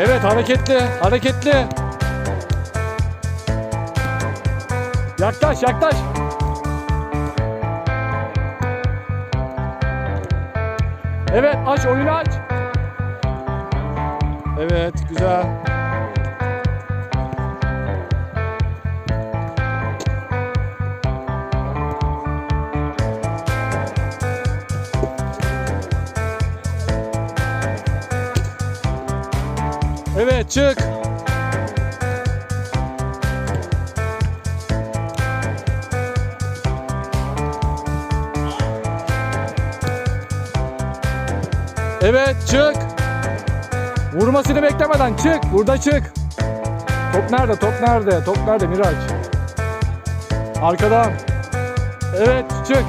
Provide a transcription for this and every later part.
Evet hareketli, hareketli. Yaklaş, yaklaş. Evet, aç, oyunu aç. Evet, güzel. Evet, çık. Evet, çık. Vurmasını beklemeden çık. Burada çık. Top nerede? Top nerede? Top nerede Miraç? Arkadan. Evet, çık.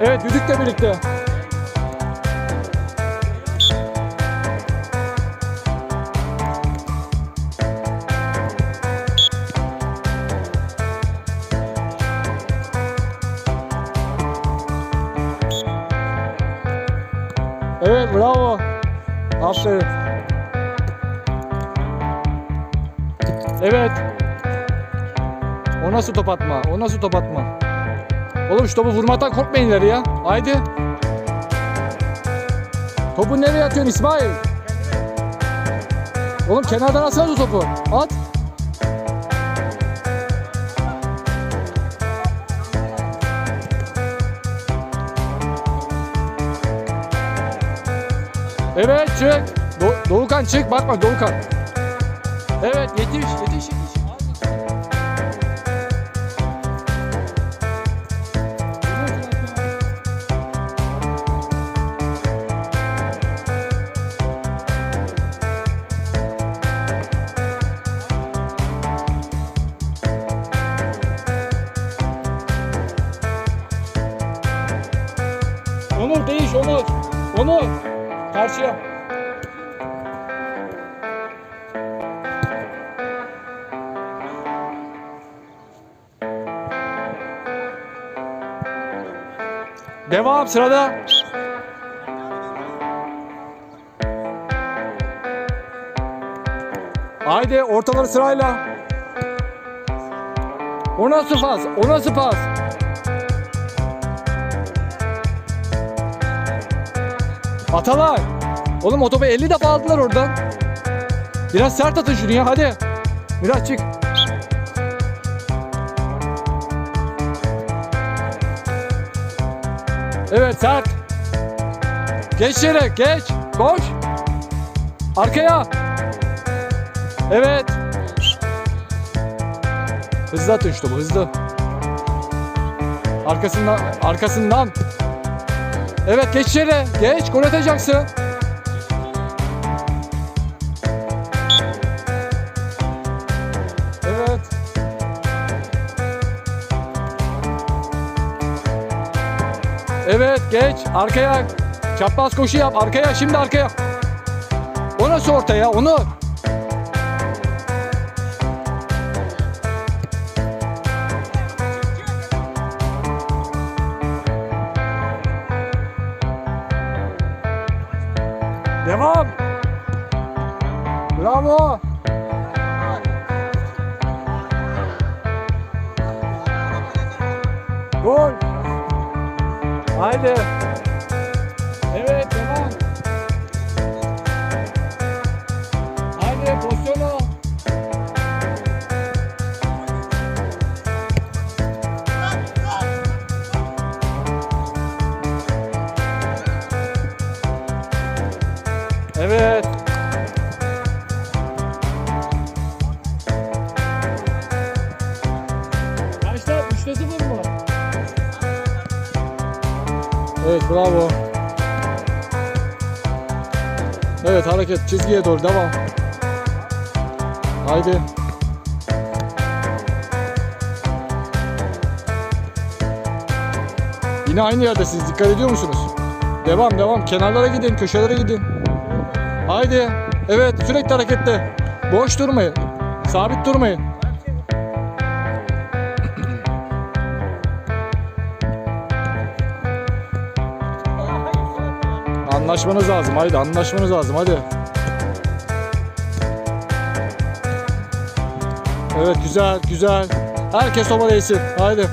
Evet, düdükle birlikte. Evet, bravo. Aferin. Evet. O nasıl top atma? O nasıl top atma? Oğlum şu topu vurmaktan korkmayın ileri ya. Haydi. Topu nereye atıyorsun İsmail? Oğlum kenardan atsana topu. At. Evet çık. Do- Doğukan çık. Bakma Doğukan. Evet yetiş yetiş yetiş. Onur değiş Onur. Onur. Karşıya. Devam sırada. Haydi ortaları sırayla. O nasıl pas? O nasıl pas? Atalay. Oğlum o topu 50 defa aldılar oradan. Biraz sert atın şunu ya hadi. Biraz çık. Evet sert. Geç yere geç. Koş. Arkaya. Evet. Hızlı atın topu hızlı. Arkasından arkasından. Evet geç yere. Geç gol atacaksın. Evet. Evet geç arkaya çapraz koşu yap arkaya şimdi arkaya. O nasıl ortaya onu? Devam. Bravo. Gol. Haydi. Evet devam. Haydi pozisyonu. Evet. Kaçta? 3'te 0 mı? Evet bravo. Evet hareket çizgiye doğru devam. Haydi. Yine aynı yerde siz dikkat ediyor musunuz? Devam devam kenarlara gidin köşelere gidin. Haydi. Evet sürekli harekette. Boş durmayın. Sabit durmayın. Anlaşmanız lazım. Haydi anlaşmanız lazım. Hadi. Evet güzel güzel. Herkes topa değsin. Haydi.